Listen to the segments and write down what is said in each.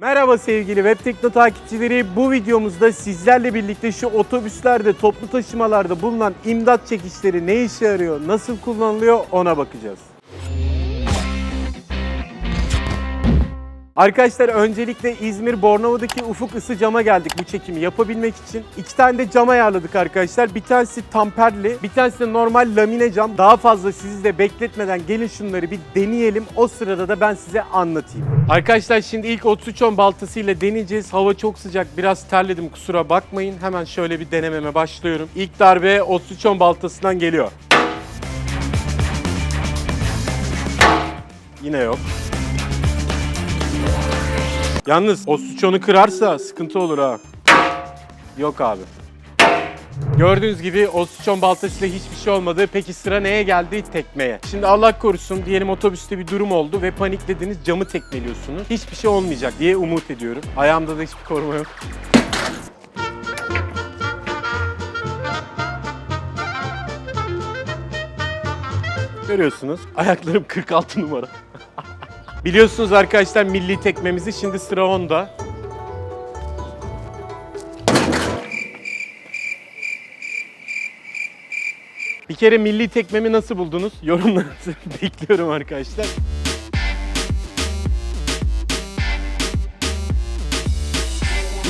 Merhaba sevgili Web Tekno takipçileri. Bu videomuzda sizlerle birlikte şu otobüslerde, toplu taşımalarda bulunan imdat çekişleri ne işe yarıyor, nasıl kullanılıyor ona bakacağız. Arkadaşlar öncelikle İzmir Bornova'daki Ufuk Isı Cam'a geldik bu çekimi yapabilmek için. İki tane de cam ayarladık arkadaşlar. Bir tanesi tamperli, bir tanesi de normal lamine cam. Daha fazla sizi de bekletmeden gelin şunları bir deneyelim. O sırada da ben size anlatayım. Arkadaşlar şimdi ilk 3310 baltasıyla deneyeceğiz. Hava çok sıcak, biraz terledim kusura bakmayın. Hemen şöyle bir denememe başlıyorum. İlk darbe 3310 baltasından geliyor. Yine yok. Yalnız o suç onu kırarsa sıkıntı olur ha. Yok abi. Gördüğünüz gibi o suçon baltasıyla hiçbir şey olmadı. Peki sıra neye geldi? Tekmeye. Şimdi Allah korusun diyelim otobüste bir durum oldu ve paniklediniz camı tekmeliyorsunuz. Hiçbir şey olmayacak diye umut ediyorum. Ayağımda da hiçbir koruma yok. Görüyorsunuz ayaklarım 46 numara. Biliyorsunuz arkadaşlar milli tekmemizi şimdi sıra onda. Bir kere milli tekmemi nasıl buldunuz? Yorumlarınızı bekliyorum arkadaşlar.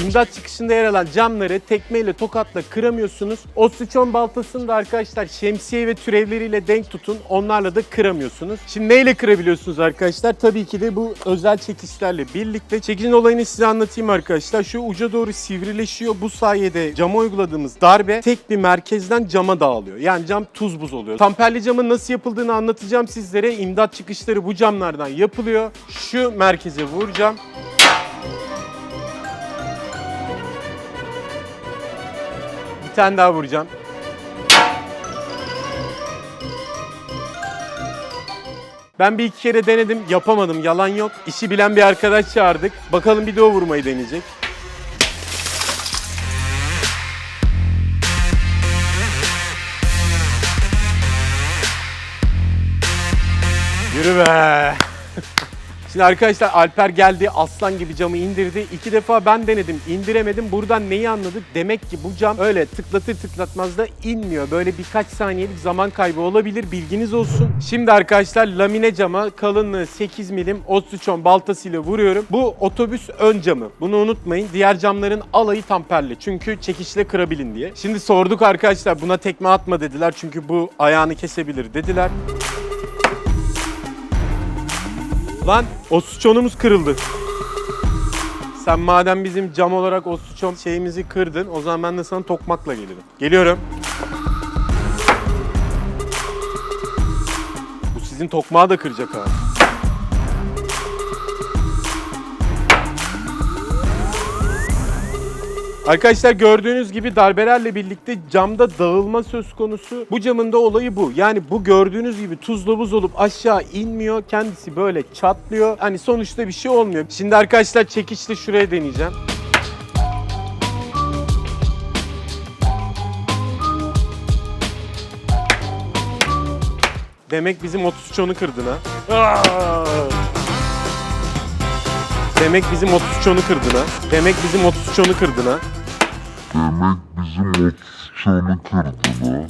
İmdat çıkışında yer alan camları tekmeyle tokatla kıramıyorsunuz. O sıçon baltasını da arkadaşlar şemsiye ve türevleriyle denk tutun. Onlarla da kıramıyorsunuz. Şimdi neyle kırabiliyorsunuz arkadaşlar? Tabii ki de bu özel çekişlerle birlikte. Çekicin olayını size anlatayım arkadaşlar. Şu uca doğru sivrileşiyor. Bu sayede cama uyguladığımız darbe tek bir merkezden cama dağılıyor. Yani cam tuz buz oluyor. Tamperli camın nasıl yapıldığını anlatacağım sizlere. İmdat çıkışları bu camlardan yapılıyor. Şu merkeze vuracağım. Bir tane daha vuracağım. Ben bir iki kere denedim, yapamadım, yalan yok. İşi bilen bir arkadaş çağırdık. Bakalım bir de o vurmayı deneyecek. Yürü be. Şimdi arkadaşlar Alper geldi aslan gibi camı indirdi. İki defa ben denedim indiremedim. Buradan neyi anladık? Demek ki bu cam öyle tıklatır tıklatmaz da inmiyor. Böyle birkaç saniyelik zaman kaybı olabilir bilginiz olsun. Şimdi arkadaşlar lamine cama kalınlığı 8 milim Ostuçon baltasıyla vuruyorum. Bu otobüs ön camı. Bunu unutmayın. Diğer camların alayı tamperli. Çünkü çekişle kırabilin diye. Şimdi sorduk arkadaşlar buna tekme atma dediler. Çünkü bu ayağını kesebilir dediler. Lan o suçonumuz kırıldı. Sen madem bizim cam olarak o suçon şeyimizi kırdın o zaman ben de sana tokmakla gelirim. Geliyorum. Bu sizin tokmağı da kıracak ha. Arkadaşlar gördüğünüz gibi darbelerle birlikte camda dağılma söz konusu. Bu camın da olayı bu. Yani bu gördüğünüz gibi tuzla buz olup aşağı inmiyor. Kendisi böyle çatlıyor. Hani sonuçta bir şey olmuyor. Şimdi arkadaşlar çekişle şuraya deneyeceğim. Demek bizim 33 onu kırdın ha. Demek bizim 33 onu kırdın ha. Demek bizim 33 onu kırdın ha. Demek bizim 33 onu kırdın ha.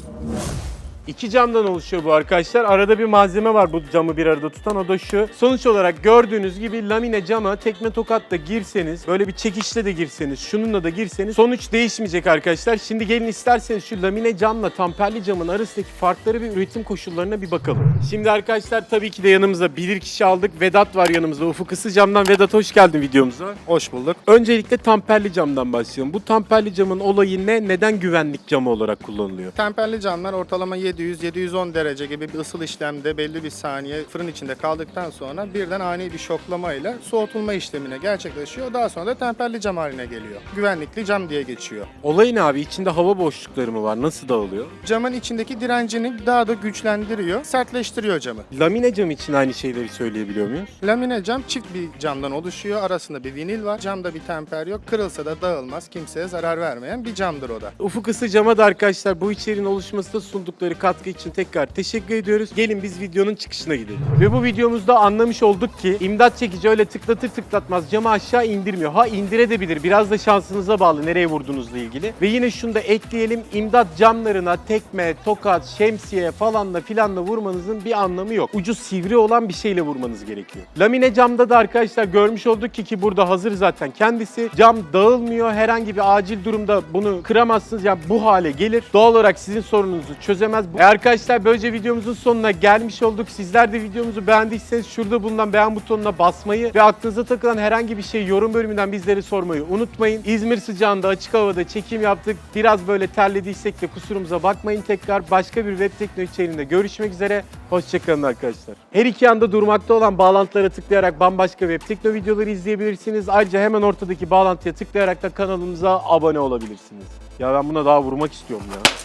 İki camdan oluşuyor bu arkadaşlar. Arada bir malzeme var bu camı bir arada tutan o da şu. Sonuç olarak gördüğünüz gibi lamine cama tekme tokatla girseniz, böyle bir çekişle de girseniz, şununla da girseniz sonuç değişmeyecek arkadaşlar. Şimdi gelin isterseniz şu lamine camla tamperli camın arasındaki farkları ve üretim koşullarına bir bakalım. Şimdi arkadaşlar tabii ki de yanımıza bilir kişi aldık. Vedat var yanımızda. Ufuk Isı camdan Vedat hoş geldin videomuza. Hoş bulduk. Öncelikle tamperli camdan başlayalım. Bu tamperli camın olayı ne? Neden güvenlik camı olarak kullanılıyor? Temperli camlar ortalama 700-710 derece gibi bir ısıl işlemde belli bir saniye fırın içinde kaldıktan sonra birden ani bir şoklamayla soğutulma işlemine gerçekleşiyor. Daha sonra da temperli cam haline geliyor. Güvenlikli cam diye geçiyor. Olay ne abi? İçinde hava boşlukları mı var? Nasıl dağılıyor? Camın içindeki direncini daha da güçlendiriyor, sertleştiriyor camı. Lamine cam için aynı şeyleri söyleyebiliyor muyuz? Lamine cam çift bir camdan oluşuyor. Arasında bir vinil var. Camda bir temper yok. Kırılsa da dağılmaz. Kimseye zarar vermeyen bir camdır o da. Ufuk ısı cama da arkadaşlar bu içeriğin oluşmasında sundukları katkı için tekrar teşekkür ediyoruz. Gelin biz videonun çıkışına gidelim. Ve bu videomuzda anlamış olduk ki imdat çekici öyle tıklatır tıklatmaz camı aşağı indirmiyor. Ha indirebilir. Biraz da şansınıza bağlı nereye vurduğunuzla ilgili. Ve yine şunu da ekleyelim. İmdat camlarına tekme, tokat, şemsiye falanla filanla vurmanızın bir anlamı yok. Ucu sivri olan bir şeyle vurmanız gerekiyor. Lamine camda da arkadaşlar görmüş olduk ki ki burada hazır zaten kendisi. Cam dağılmıyor. Herhangi bir acil durumda bunu kıramazsınız. Yani bu hale gelir. Doğal olarak sizin sorununuzu çözemez. E arkadaşlar böylece videomuzun sonuna gelmiş olduk. Sizler de videomuzu beğendiyseniz şurada bulunan beğen butonuna basmayı ve aklınıza takılan herhangi bir şey yorum bölümünden bizlere sormayı unutmayın. İzmir sıcağında açık havada çekim yaptık. Biraz böyle terlediysek de kusurumuza bakmayın tekrar. Başka bir web teknoloji içeriğinde görüşmek üzere. Hoşçakalın arkadaşlar. Her iki yanda durmakta olan bağlantılara tıklayarak bambaşka web tekno videoları izleyebilirsiniz. Ayrıca hemen ortadaki bağlantıya tıklayarak da kanalımıza abone olabilirsiniz. Ya ben buna daha vurmak istiyorum ya.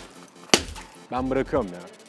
Bırakıyorum ya.